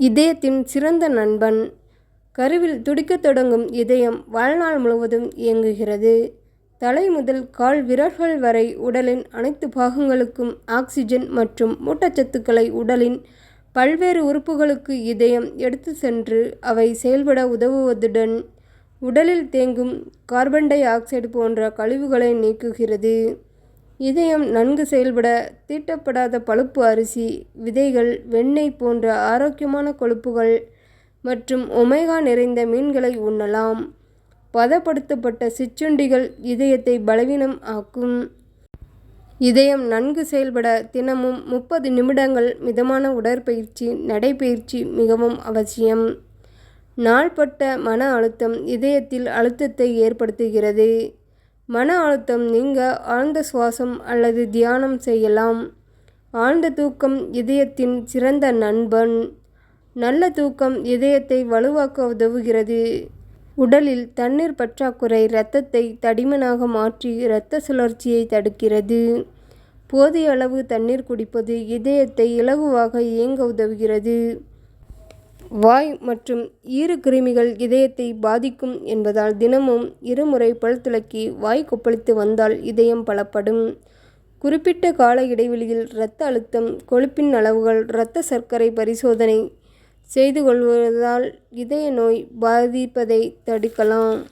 இதயத்தின் சிறந்த நண்பன் கருவில் துடிக்கத் தொடங்கும் இதயம் வாழ்நாள் முழுவதும் இயங்குகிறது. தலை முதல் கால் விரல்கள் வரை உடலின் அனைத்து பாகங்களுக்கும் ஆக்சிஜன் மற்றும் ஊட்டச்சத்துக்களை உடலின் பல்வேறு உறுப்புகளுக்கு இதயம் எடுத்து சென்று அவை செயல்பட உதவுவதுடன் உடலில் தேங்கும் கார்பன் டை ஆக்சைடு போன்ற கழிவுகளை நீக்குகிறது. இதயம் நன்கு செயல்பட தீட்டப்படாத பழுப்பு அரிசி, விதைகள், வெண்ணெய் போன்ற ஆரோக்கியமான கொழுப்புகள் மற்றும் ஒமேகா நிறைந்த மீன்களை உண்ணலாம். பதப்படுத்தப்பட்ட சிற்றுண்டிகள் இதயத்தை பலவீனம் ஆக்கும். இதயம் நன்கு செயல்பட தினமும் முப்பது நிமிடங்கள் மிதமான உடற்பயிற்சி நடைபயிற்சி மிகவும் அவசியம். நாள்பட்ட மன அழுத்தம் இதயத்தில் அழுத்தத்தை ஏற்படுத்துகிறது. மன அழுத்தம் நீங்க ஆழ்ந்த சுவாசம் அல்லது தியானம் செய்யலாம். ஆழ்ந்த தூக்கம் இதயத்தின் சிறந்த நண்பன். நல்ல தூக்கம் இதயத்தை வலுவாக்க உதவுகிறது. உடலில் தண்ணீர் பற்றாக்குறை இரத்தத்தை தடிமனாக மாற்றி இரத்த சுழற்சியை தடுக்கிறது. போதிய அளவு தண்ணீர் குடிப்பது இதயத்தை இலகுவாக இயங்க உதவுகிறது. வாய் மற்றும் ஈறு கிருமிகள் இதயத்தை பாதிக்கும் என்பதால் தினமும் இரு முறை பல் வாய் கொப்பளித்து வந்தால் இதயம் பலப்படும். குறிப்பிட்ட கால இடைவெளியில் இரத்த அழுத்தம், கொழுப்பின் அளவுகள், இரத்த சர்க்கரை பரிசோதனை செய்து கொள்வதால் இதய நோய் பாதிப்பதை தடுக்கலாம்.